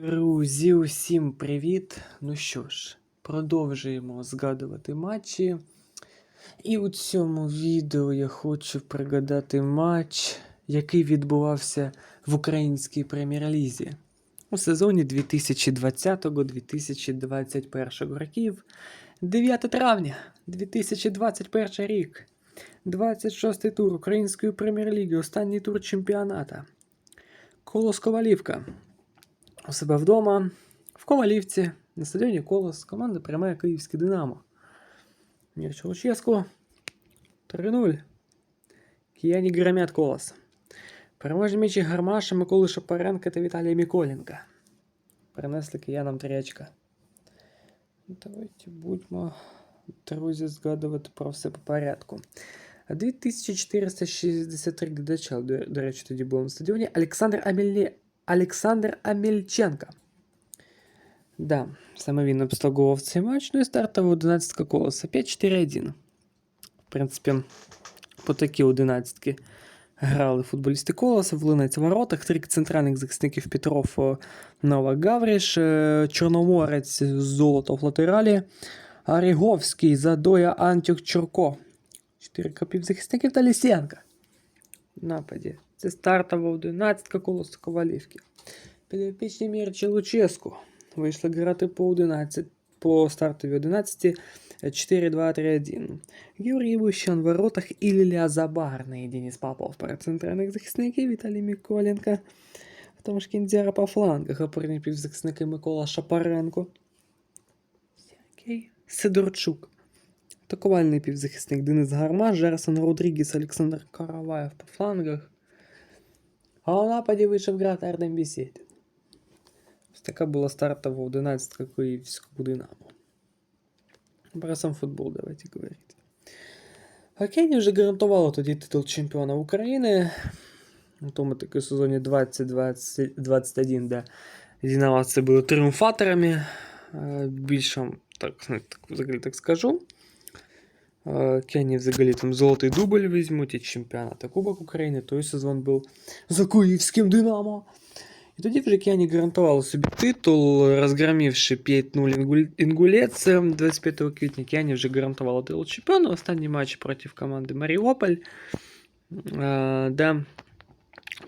Друзі, усім привіт! Ну що ж, продовжуємо згадувати матчі. І у цьому відео я хочу пригадати матч, який відбувався в українській прем'єр-лізі у сезоні 2020-2021 років. 9 травня 2021 рік. 26 тур Української прем'єр-ліги, останній тур чемпіоната. Колос Ковалівка. У себе вдома, в Ковалівці, на стадіоні Колос, команда приймає Київське Динамо. Луческу 3-0. Кияні громять Колос. Переможні м'ячі Гармаша, Миколи Шапаренка та Віталія Міколенка. Принесли киянам три. Ну, Давайте будьмо, друзі, згадувати про все по порядку. 2463 глядача, до, речі, тоді було на стадіоні. Олександр Амельне... Олександр Амельченко. Да, саме він обслуговував цей матч. Ну і стартова 11 колоса. 5-4-1. В принципі, по такі 11 грали футболісти колоса, в Линець воротах, три центральних захисників Петров е, Новак Гавріш, е, Чорноморець Золото в латералі, Оріговський, Задоя Антюк Чурко. Чотири копівзахисників та Лісенка. Нападі. Це стартова 11 колос Ковалівки. Підопічні Мірчі Луческу вийшли грати по 11, по стартовій 11 4-2-3-1. Юрій Вищан в воротах і Лілія Забарний. Денис Папов перед центральних захисників Віталій Миколенко. Тому ж Кіндзяра по флангах, опорні півзахисники Микола Шапаренко. Сергій Сидорчук. Атакувальний півзахисник Денис Гармаш, Жерсон Родрігіс, Олександр Караваєв по флангах. А у нападі вийшов грати Ардем Бісєдін. Ось така була стартова 11 Київського Динамо. Про сам футбол давайте говорити. Хокейні вже гарантувало тоді титул чемпіона України. У тому таки сезоні 2021, де динамовці були тріумфаторами. Е, Більше, так, так, взагалі так скажу. Кені взагалі там золотий дубль візьмуть і чемпіонат Кубок України. Той сезон був за Київським Динамо. І тоді вже Кені гарантували собі титул, розгромівши 5-0 Інгуль- Інгулець 25 квітня. Кені вже гарантували титул чемпіона. Останній матч проти команди Маріуполь. Е, Де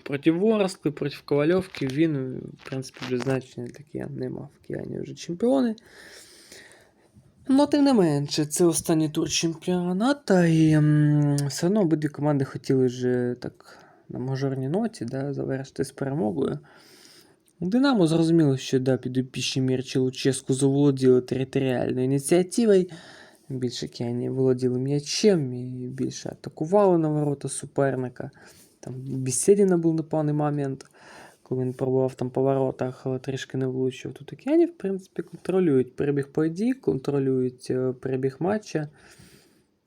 проти Ворскли, проти Ковальовки він, в принципі, вже значення Киян не мав. Кияні вже чемпіони. Ну, тим не менше, це останній тур чемпіоната, і м, все одно обидві команди хотіли вже так на мажорній ноті да, завершити з перемогою. Динамо зрозуміло, що да, підопічні Мірчі Луческу заволоділи територіальною ініціативою. Більше кияні володіли м'ячем і більше атакували на ворота суперника. Там Бісєдіна був непоганий момент, коли він пробував там по воротах, але трішки не влучив. Тут океані, в принципі, контролюють перебіг подій, контролюють е, перебіг матча.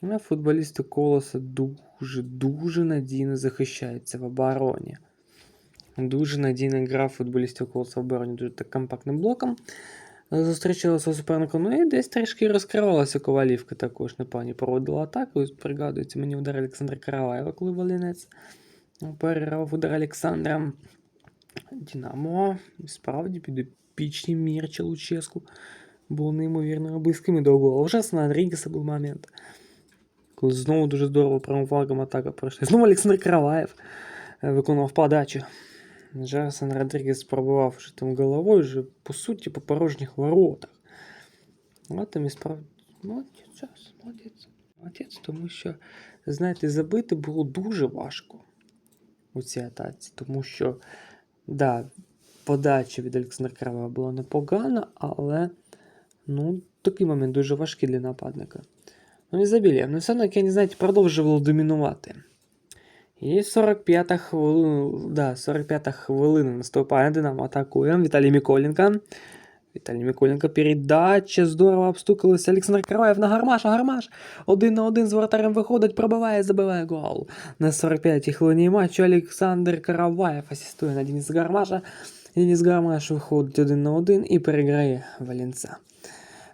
А футболісти колоса дуже-дуже надійно захищаються в обороні. Дуже надійна гра футболістів колоса в обороні, дуже так компактним блоком. Зустрічалися суперником, ну і десь трішки розкривалася ковалівка також. Непані проводила атаку. Пригадується мені удар Олександра Караваєва, коли Волинець перервав удар Олександра. Динамо справді підопічні Мірча Луческу були неймовірно близькими до голу. Вже на Родрігеса був момент. Коли знову дуже здорово правим флагом атака пройшла. Знову Олександр Караваєв е, виконував подачу. Джерсон Родрігес пробував вже там головою, вже по суті по порожніх воротах. А там і справді молодець, час, молодець. Молодець, тому що, знаєте, забити було дуже важко у цій атаці, тому що, Да, подача від Олександра Караваєва була непогана, але ну, такий момент дуже важкий для нападника. Ну, забили. Ну, все одно, я не знаєте, продовжувало домінувати. І 45-та хвилина, да, 45 хвилина наступає Динамо атакує. Віталій Миколенко. Віталій Миколенко передача. Здорово обстукалися. Олександр Караваєв на Гармаша. Гармаш. Один на один з воротарем виходить, пробиває, забиває гол. На 45-й хвилині матчу Олександр Караваєв асистує на Денис Гармаша. Денис Гармаш виходить один на один і переграє Валенца.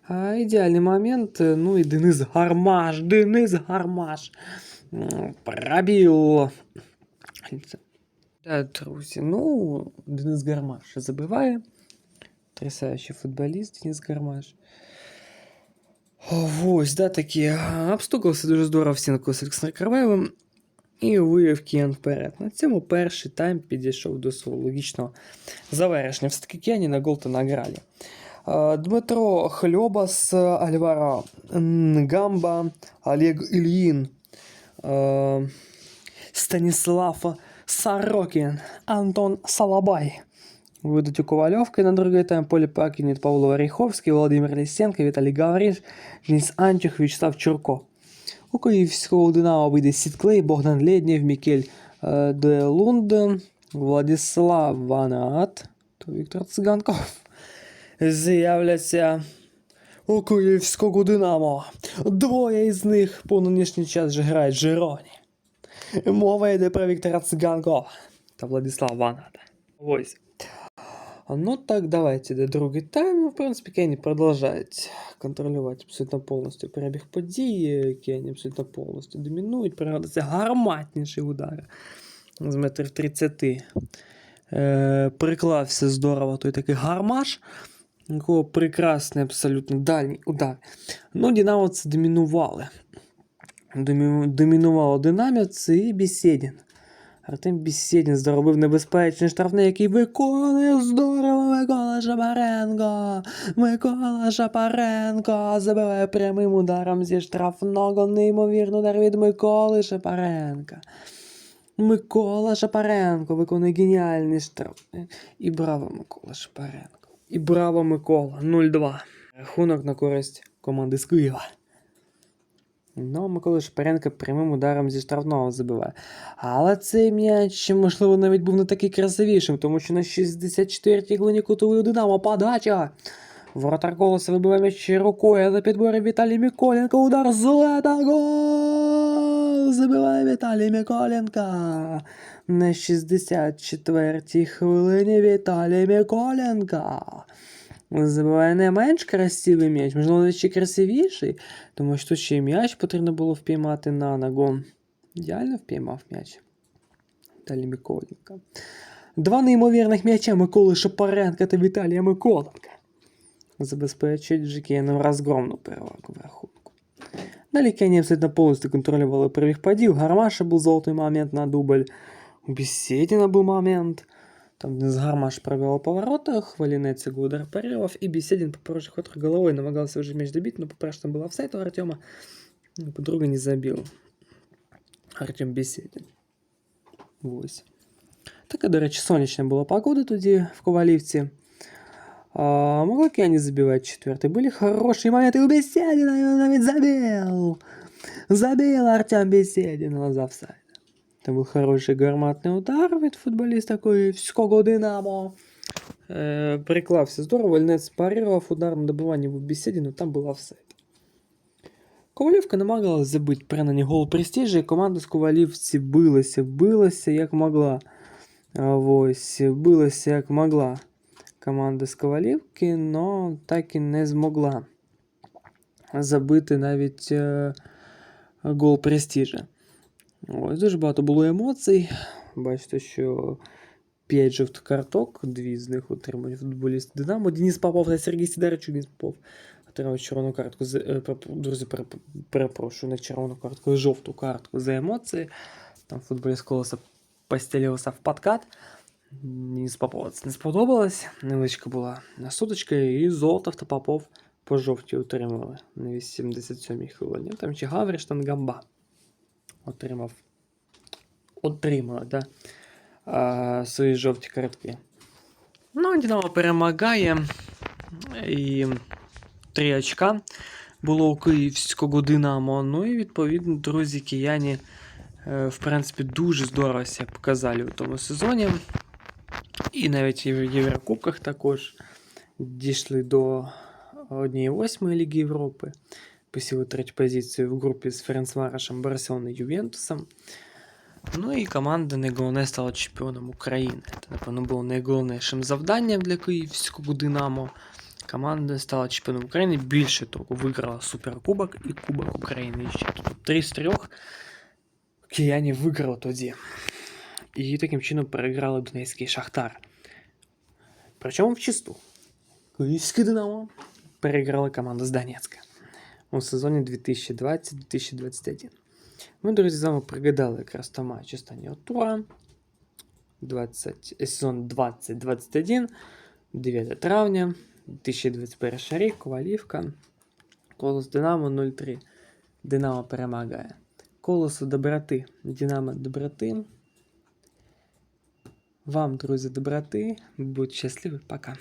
А, ідеальний момент. Ну і Денис Гармаш. Денис Гармаш. Пробіл. Друзі, ну, Денис Гармаш забиває. Потрясающий футболіст Денис Гармаш. Ось, да, такі. Обстукався дуже здорово в стінку з Олександром Караваєвим і вивів Кіян вперед. На цьому перший тайм підійшов до свого логічного завершення. Все-таки Кіяні на гол то награли. Дмитро Хльобас, Альваро Гамба, Олег Ільїн, Станислав Сорокин, Антон Салабай. Выйдут у Ковалевки на другой тайм поле покинет Павло Ореховский, Владимир Лисенко, Виталий Гавриш, Денис Антюх, Вячеслав Чурко. У Київського Динамо вийде Сітклей, Богдан Лєднєв, Мікель е, Де Лунд, Владислав Ванат та Віктор Циганков. З'являться у Київського Динамо. Двоє із них по нинішній час вже грають Жироні. Мова йде про Віктора Циганкова та Владислава Ваната. Ось. Ну так, давайте до другий тайм. В принципі, Кенні продовжують контролювати абсолютно повністю перебіг подій. Кенні абсолютно повністю домінують. Пригодиться гарматніший удар з метрів 30. Е, приклався здорово той такий гармаш. у якого прекрасний абсолютно дальній удар. Ну, динамовці домінували. Домі- Домінувало динамівці і Бесєдін. Артем Бесєдін заробив небезпечний штрафний, який виконує здорово Микола Шапаренко. Микола Шапаренко забиває прямим ударом зі штрафного. Неймовірний удар від Миколи Шапаренка. Микола Шапаренко виконує геніальний штраф. І браво, Микола Шапаренко. І браво, Микола. 0-2. Рахунок на користь команди з Києва. Ну, Микола Шапаренко прямим ударом зі штрафного забиває. Але цей м'яч, можливо, навіть був не такий красивішим, тому що на 64-й глині кутовий Динамо подача. Воротар колоса вибиває м'яч рукою, на підборі Віталій Миколенко. Удар з лета. Гол! Забиває Віталій Миколенко. На 64-й хвилині Віталій Миколенко. Забиває не менш красивий м'яч, можливо, навіть ще красивіший, тому що тут ще й м'яч потрібно було впіймати на ногу. Ідеально впіймав м'яч. Віталій Миколенко. Два неймовірних м'яча Миколи Шапаренка та Віталія Миколенка. Забезпечують Жикіяном розгромну перевагу в рахунку. Далі Кені абсолютно повністю контролювали перебіг подів. Гармаша був золотий момент на дубль. У Беседіна був момент. Там Денис Гармаш провел по воротах, Валинец его удар парировав, и Беседин по порожек ход головой намагался уже мяч добить, но по-перше, там был офсайд у Артема, ну, по-друге не забил. Артем Беседин. Ось. Така, до речі, сонячна була погода тоді в Ковалівці. А, могли Кені забивати четвертий. Були хороші моменти у Беседина, і він навіть забив. Забил Артем Беседин на офсайд. Це був хороший гарматний удар від футболіста Київського Динамо. Е, приклався здорово, Вальнець парировав удар на добиванні в бесіді, але там був офсайд. Ковалівка намагалась забити принаймні гол престижа, і команда з Ковалівці билася, билася як могла. Ось, билася як могла команда з Ковалівки, але так і не змогла забити навіть е, гол престижа. Ось дуже багато було емоцій. Бачите, що 5 жовтих карток, дві з них отримали футболісти Динамо. Денис Попов та Сергій Сидорич, Денис Попов отримав червону картку. Е, друзі, перепрошую, не червону картку, а жовту картку за емоції. Там футболіст колоса постелився в подкат. Денис Попова це не сподобалось. Невеличка була суточка, і Золотов та Попов по жовтій отримали на 87-й хвилині. Там ще Гавриш та Гамба отримав. Отримали, да? свої жовті картки. Ну, Динамо перемагає. І 3 очка було у київського Динамо. Ну і відповідно, друзі, кияні, е, в принципі, дуже здорово себе показали у тому сезоні. І навіть в Єврокубках також дійшли до однієї восьмої Ліги Європи. Посіли третю позицію в групі з Ференцварашем, Барселоною Ювентусом. Ну і команда найголовне стала чемпіоном України. Це, напевно, було найголовнішим завданням для київського Динамо. Команда стала чемпіоном України. Більше того, виграла Суперкубок і Кубок України. Ще тобто три з трьох кияні виграли тоді. І таким чином переграли Донецький Шахтар. Причому в чисту. Київське Динамо переграла команда з Донецька у сезоні 2020-2021. Ми, друзі, з вами пригадали якраз та матч останнього тура. 20, е, сезон 2021, 9 травня, 2021 рік, Ковалівка. Колос Динамо 0-3. Динамо перемагає. Колосу доброти. Динамо доброти. Вам, друзі, доброти. Будьте щасливі. Пока.